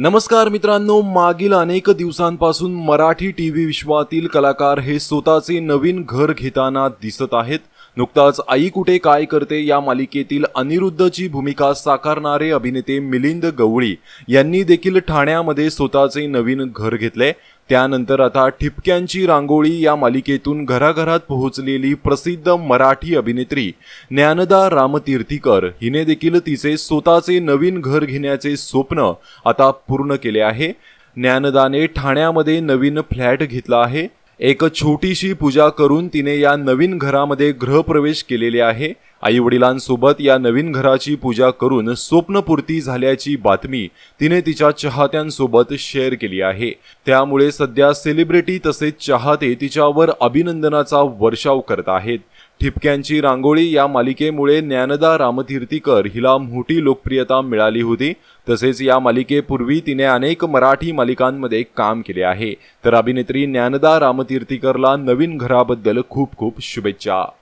नमस्कार मित्रांनो मागील अनेक दिवसांपासून मराठी टी व्ही विश्वातील कलाकार हे स्वतःचे नवीन घर घेताना दिसत आहेत. नुकताच आई कुठे काय करते या मालिकेतील अनिरुद्धची भूमिका साकारणारे अभिनेते मिलिंद गवळी यांनी देखील ठाण्यामध्ये स्वतःचे नवीन घर घेतले त्यानंतर आता ठिपक्यांची रांगोळी या मालिकेतून घराघरात पोहोचलेली प्रसिद्ध मराठी अभिनेत्री ज्ञानदा रामतीर्थीकर. हिने देखील तिचे स्वतःचे नवीन घर घेण्याचे स्वप्न आता पूर्ण केले आहे. ज्ञानदाने ठाण्यामध्ये नवीन फ्लॅट घेतला आहे. एक छोटीशी पूजा करून तिने या नवीन घरामध्ये गृहप्रवेश केलेले आहे. आई वडिलांसोबत या नवीन घराची पूजा करून स्वप्नपूर्ती झाल्याची बातमी तिने तिच्या चाहत्यांसोबत शेअर केली आहे. त्यामुळे सध्या सेलिब्रिटी तसेच चाहते तिच्यावर अभिनंदनाचा वर्षाव करत आहेत. ठिपक्यांची रांगोळी या मालिकेमुळे ज्ञानदा रामतीर्थीकर हिला मोठी लोकप्रियता मिळाली होती. तसेच या मालिकेपूर्वी तिने अनेक मराठी मालिकांमध्ये काम केले आहे. तर अभिनेत्री ज्ञानदा रामतीर्थीकरला नवीन घराबद्दल खूप खूप शुभेच्छा.